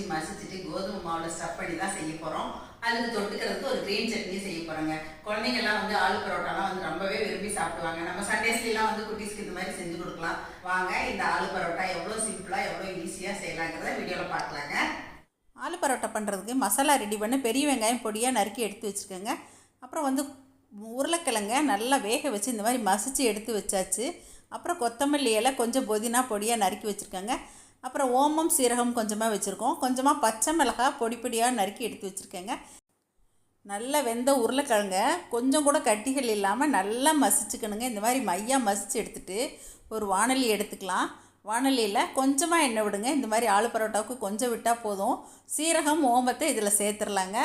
வச்சு மசிச்சுட்டு கோதுமை மாவுல ஸ்டஃப் பண்ணி தான் செய்ய போகிறோம் அதுக்கு தொட்டுக்கிறதுக்கு ஒரு கிரீன் சட்னி செய்ய போகிறோங்க குழந்தைங்கள்லாம் வந்து ஆலு பரோட்டாலாம் வந்து ரொம்பவே விரும்பி சாப்பிடுவாங்க. நம்ம சண்டேஸ்லாம் வந்து குட்டீஸ்க்கு இந்த மாதிரி செஞ்சு கொடுக்கலாம். வாங்க இந்த ஆலு பரோட்டா எவ்வளோ சிம்பிளாக எவ்வளோ ஈஸியாக செய்யலாங்கிறத வீடியோவில் பார்க்கலாங்க. ஆலு பரோட்டா பண்ணுறதுக்கு மசாலா ரெடி பண்ணி பெரிய வெங்காயம் பொடியாக நறுக்கி எடுத்து வச்சுக்கோங்க அப்புறம் வந்து உருளைக்கிழங்க நல்லா வேக வச்சு இந்த மாதிரி மசித்து எடுத்து வச்சாச்சு. அப்புறம் கொத்தமல்லி இலை கொஞ்சம் புதினா பொடியாக நறுக்கி வச்சுருக்கோங்க. அப்புறம் ஓமம் சீரகம் கொஞ்சமாக வச்சுருக்கோம். கொஞ்சமாக பச்சை மிளகாய் பொடி பொடியாக நறுக்கி எடுத்து வச்சுருக்கேங்க. நல்லா வெந்த உருளைக்கிழங்க கொஞ்சம் கூட கட்டிகள் இல்லாமல் நல்லா மசிச்சுக்கணுங்க. இந்த மாதிரி மையாக மசிச்சு எடுத்துட்டு ஒரு வானொலி எடுத்துக்கலாம். வானொலியில் கொஞ்சமாக எண்ணெய் விடுங்க. இந்த மாதிரி ஆலு பரோட்டாவுக்கு கொஞ்சம் விட்டால் போதும். சீரகம் ஓமத்தை இதில் சேர்த்துடலாங்க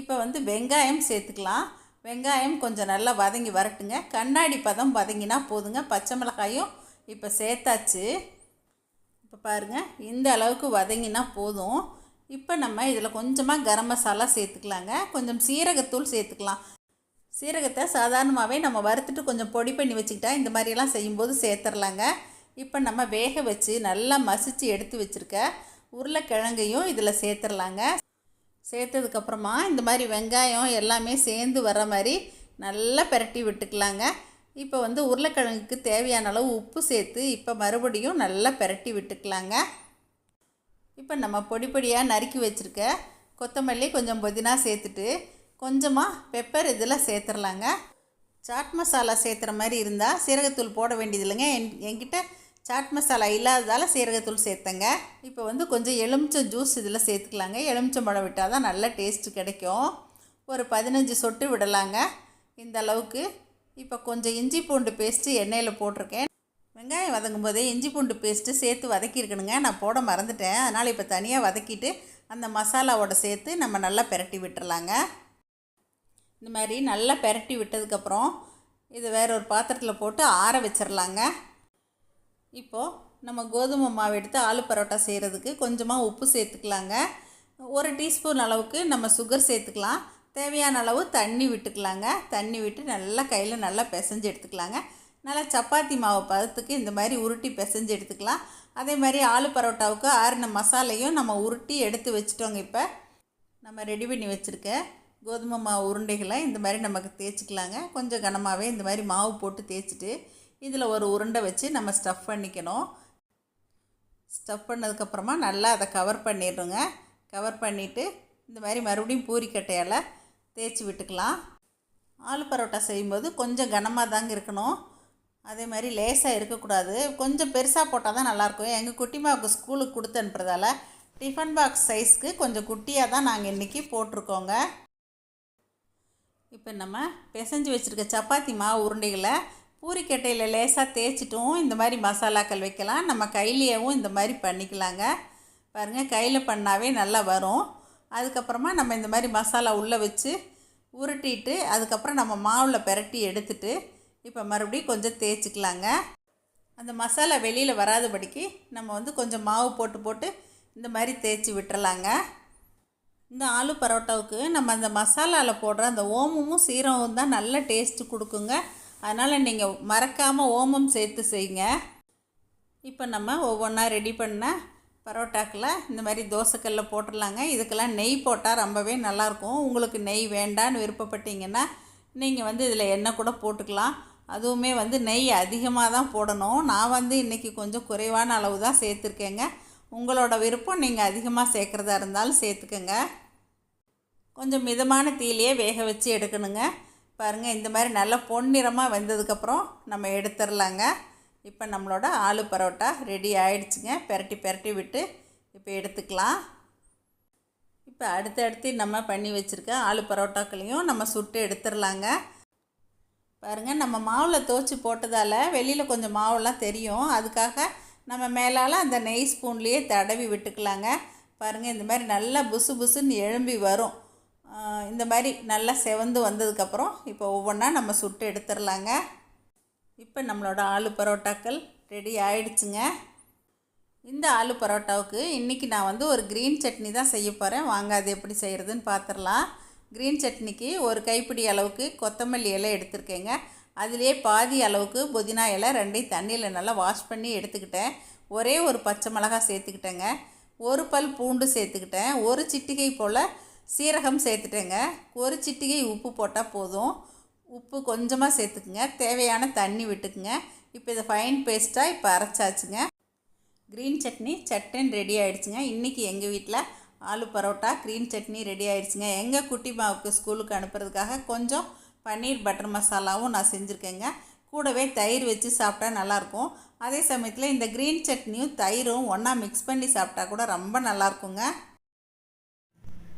இப்போ வந்து வெங்காயம் சேர்த்துக்கலாம். வெங்காயம் கொஞ்சம் நல்லா வதங்கி வரட்டுங்க. கண்ணாடி பதம் வதங்கினா போதுங்க. பச்சை மிளகாயும் இப்போ சேர்த்தாச்சு. இப்போ பாருங்கள் இந்த அளவுக்கு வதங்கினா போதும். இப்போ நம்ம இதில் கொஞ்சமாக கரம் மசாலா சேர்த்துக்கலாங்க. கொஞ்சம் சீரகத்தூள் சேர்த்துக்கலாம். சீரகத்தை சாதாரணமாகவே நம்ம வறுத்துட்டு கொஞ்சம் பொடி பண்ணி வச்சுக்கிட்டா இந்த மாதிரியெல்லாம் செய்யும்போது சேர்த்துடலாங்க இப்போ நம்ம வேக வச்சு நல்லா மசிச்சு எடுத்து வச்சுருக்க உருளைக்கிழங்கையும் இதில் சேர்த்துடலாங்க சேர்த்ததுக்கப்புறமா இந்த மாதிரி வெங்காயம் எல்லாமே சேர்ந்து வர மாதிரி நல்லா பிரட்டி விட்டுக்கலாங்க. இப்போ வந்து உருளைக்கிழங்குக்கு தேவையான அளவு உப்பு சேர்த்து இப்போ மறுபடியும் நல்லா பிரட்டி விட்டுக்கலாங்க. இப்போ நம்ம பொடி பொடியாக நறுக்கி வச்சுருக்க கொத்தமல்லி கொஞ்சம் புதினா சேர்த்துட்டு கொஞ்சமாக பெப்பர் இதில் சேர்த்துடலாங்க சாட் மசாலா சேர்த்துற மாதிரி இருந்தால் சீரகத்தூள் போட வேண்டியதில்லைங்க என் என்கிட்ட சாட் மசாலா இல்லாததால் சீரகத்தூள் சேர்த்தங்க. இப்போ வந்து கொஞ்சம் எலுமிச்சம் ஜூஸ் இதில் சேர்த்துக்கலாங்க. எலுமிச்சம் பழம் விட்டால் தான் நல்ல டேஸ்ட்டு கிடைக்கும். ஒரு பதினஞ்சு சொட்டு விடலாங்க. இந்த அளவுக்கு இப்போ கொஞ்சம் இஞ்சி பூண்டு பேஸ்ட்டு எண்ணெயில் போட்டிருக்கேன். வெங்காயம் வதங்கும் போதே இஞ்சி பூண்டு பேஸ்ட்டு சேர்த்து வதக்கியிருக்கணுங்க. நான் போட மறந்துட்டேன். அதனால் இப்போ தனியாக வதக்கிட்டு அந்த மசாலாவோட சேர்த்து நம்ம நல்லா பெரட்டி விட்டுறலாங்க. இந்த மாதிரி நல்லா பெரட்டி விட்டதுக்கப்புறம் இது வேற ஒரு பாத்திரத்தில் போட்டு ஆற வச்சிடலாங்க இப்போது நம்ம கோதுமை மாவு எடுத்து ஆலு பரோட்டா செய்கிறதுக்கு கொஞ்சமாக உப்பு சேர்த்துக்கலாங்க. ஒரு டீஸ்பூன் அளவுக்கு நம்ம சுகர் சேர்த்துக்கலாம். தேவையான அளவு தண்ணி விட்டுக்கலாங்க. தண்ணி விட்டு நல்லா கையில் நல்லா பிசைஞ்சு எடுத்துக்கலாங்க. நல்லா சப்பாத்தி மாவு பதத்துக்கு இந்த மாதிரி உருட்டி பிசைஞ்சு எடுத்துக்கலாம். அதே மாதிரி ஆலு பரோட்டாவுக்கு ஆறின மசாலையும் நம்ம உருட்டி எடுத்து வச்சுட்டோங்க இப்போ. நம்ம ரெடி பண்ணி வச்சுருக்க கோதுமை மாவு உருண்டைகளை இந்த மாதிரி நமக்கு தேய்ச்சிக்கலாங்க. கொஞ்சம் கனமாகவே இந்த மாதிரி மாவு போட்டு தேய்ச்சிட்டு இதில் ஒரு உருண்டை வச்சு நம்ம ஸ்டஃப் பண்ணிக்கணும். ஸ்டஃப் பண்ணதுக்கப்புறமா நல்லா அதை கவர் பண்ணிடுங்க கவர் பண்ணிவிட்டு இந்த மாதிரி மறுபடியும் பூரிக்கட்டையால் தேய்ச்சி விட்டுக்கலாம். ஆலு பரோட்டா செய்யும்போது கொஞ்சம் கனமாக தாங்க இருக்கணும். அதே மாதிரி லேசாக இருக்கக்கூடாது. கொஞ்சம் பெருசாக போட்டால் தான் நல்லாயிருக்கும். எங்கள் குட்டிமாவுக்கு ஸ்கூலுக்கு கொடுத்து அனுப்புறதால டிஃபன் பாக்ஸ் சைஸ்க்கு கொஞ்சம் குட்டியாக தான் நாங்கள் இன்றைக்கி போட்டிருக்கோங்க. இப்போ நம்ம பிசைஞ்சு வச்சுருக்க சப்பாத்தி மாவு உருண்டைகளை பூரிக்கட்டையில் லேசாக தேய்ச்சிட்டும் இந்த மாதிரி மசாலாக்கள் வைக்கலாம். நம்ம கையிலேயும் இந்த மாதிரி பண்ணிக்கலாங்க. பாருங்கள் கையில் பண்ணாவே நல்லா வரும். அதுக்கப்புறமா நம்ம இந்த மாதிரி மசாலா உள்ளே வச்சு உருட்டிட்டு அதுக்கப்புறம் நம்ம மாவில் பிரட்டி எடுத்துட்டு இப்போ மறுபடியும் கொஞ்சம் தேய்ச்சிக்கலாங்க. அந்த மசாலா வெளியில் வராதபடிக்கு நம்ம வந்து கொஞ்சம் மாவு போட்டு போட்டு இந்த மாதிரி தேய்ச்சி விட்டுறலாங்க. இந்த ஆலு பரோட்டாவுக்கு நம்ம அந்த மசாலாவில் போடுற அந்த ஓமமும் சீரகமும் தான் நல்ல டேஸ்ட்டு கொடுக்குங்க. அதனால் நீங்கள் மறக்காமல் ஓமம் சேர்த்து செய்யுங்க. இப்போ நம்ம ஒவ்வொன்றா ரெடி பண்ண பரோட்டாக்கில் இந்த மாதிரி தோசைக்கல்ல போட்டுடலாங்க. இதுக்கெல்லாம் நெய் போட்டால் ரொம்பவே நல்லாயிருக்கும். உங்களுக்கு நெய் வேண்டான்னு விருப்பப்பட்டீங்கன்னா நீங்கள் வந்து இதில் எண்ணெய் கூட போட்டுக்கலாம். அதுவுமே வந்து நெய் அதிகமாக தான் போடணும். நான் வந்து இன்றைக்கி கொஞ்சம் குறைவான அளவு தான் சேர்த்துருக்கேங்க. உங்களோட விருப்பம் நீங்கள் அதிகமாக சேர்க்குறதா இருந்தாலும் சேர்த்துக்கோங்க. கொஞ்சம் மிதமான தீலையே வேக வச்சு எடுக்கணுங்க. பாருங்கள் இந்த மாதிரி நல்லா பொன்னிறமாக வெந்ததுக்கப்புறம் நம்ம எடுத்துடலாங்க. இப்போ நம்மளோட ஆலு பரோட்டா ரெடி ஆயிடுச்சுங்க. பெரட்டி பெரட்டி விட்டு இப்போ எடுத்துக்கலாம். இப்போ அடுத்தடுத்து நம்ம பண்ணி வச்சுருக்க ஆலு பரோட்டாக்களையும் நம்ம சுட்டு எடுத்துடலாங்க. பாருங்கள் நம்ம மாவில் துவச்சி போட்டதால் வெளியில் கொஞ்சம் மாவெல்லாம் தெரியும். அதுக்காக நம்ம மேலால் அந்த நெய் ஸ்பூன்லேயே தடவி விட்டுக்கலாங்க. பாருங்கள் இந்த மாதிரி நல்லா புசு புசுன்னு எழும்பி வரும். இந்த மாதிரி நல்லா செவந்து வந்ததுக்கப்புறம் இப்போ ஒவ்வொன்றா நம்ம சுட்டு எடுத்துடலாங்க. இப்போ நம்மளோட ஆலு பரோட்டாக்கள் ரெடி ஆயிடுச்சுங்க. இந்த ஆலு பரோட்டாவுக்கு இன்றைக்கி நான் வந்து ஒரு க்ரீன் சட்னி தான் செய்ய போகிறேன் வாங்க அது எப்படி செய்கிறதுன்னு பார்த்துடலாம் க்ரீன் சட்னிக்கு ஒரு கைப்பிடி அளவுக்கு கொத்தமல்லி இலை எடுத்திருக்கேங்க. அதிலே பாதி அளவுக்கு புதினா இலை ரெண்டையும் தண்ணியில் நல்லா வாஷ் பண்ணி எடுத்துக்கிட்டேன். ஒரே ஒரு பச்சை மிளகாய் சேர்த்துக்கிட்டேங்க. ஒரு பல் பூண்டு சேர்த்துக்கிட்டேன். ஒரு சிட்டிகை போல் சீரகம் சேர்த்துட்டேங்க. ஒரு சிட்டிகை உப்பு போட்டால் போதும். உப்பு கொஞ்சமாக சேர்த்துக்குங்க. தேவையான தண்ணி விட்டுக்குங்க. இப்போ இதை ஃபைன் பேஸ்ட்டாக இப்போ அரைச்சாச்சுங்க. க்ரீன் சட்னி சட்டன் ரெடி ஆகிடுச்சுங்க இன்றைக்கி எங்கள் வீட்டில் ஆலு பரோட்டா க்ரீன் சட்னி ரெடி ஆகிடுச்சுங்க எங்கள் குட்டி மாவுக்கு ஸ்கூலுக்கு அனுப்புறதுக்காக கொஞ்சம் பன்னீர் பட்டர் மசாலாவும் நான் செஞ்சுருக்கேங்க. கூடவே தயிர் வச்சு சாப்பிட்டா நல்லாயிருக்கும். அதே சமயத்தில் இந்த க்ரீன் சட்னியும் தயிரும் ஒன்றா மிக்ஸ் பண்ணி சாப்பிட்டா கூட ரொம்ப நல்லாயிருக்குங்க.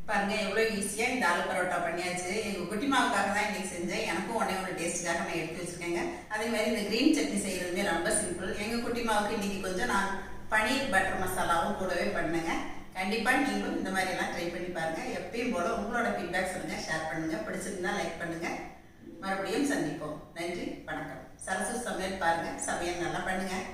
பாருங்க எவ்வளோ ஈஸியாக இந்த ஆலு பரோட்டா பண்ணியாச்சு. எங்கள் குட்டி மாவுக்காக தான் இன்றைக்கி செஞ்சேன். எனக்கும் உடனே ஒரு டேஸ்ட்டுக்காக நான் எடுத்து வச்சுருக்கேங்க. அதே மாதிரி இந்த க்ரீன் சட்னி செய்கிறதுமே ரொம்ப சிம்பிள் எங்கள் குட்டி மாவுக்கு இன்னைக்கு கொஞ்சம் நான் பன்னீர் பட்டர் மசாலாவும் கூடவே பண்ணுங்க. கண்டிப்பாக நீங்களும் இந்த மாதிரியெல்லாம் ட்ரை பண்ணி பாருங்கள் எப்பயும் போல் உங்களோட ஃபீட்பேக் சொல்லுங்கள் ஷேர் பண்ணுங்கள் பிடிச்சிருந்தா லைக் பண்ணுங்கள் மறுபடியும் சந்திப்போம். நன்றி வணக்கம். சரசு சமையல் பாருங்கள் சமையல் நல்லா பண்ணுங்கள்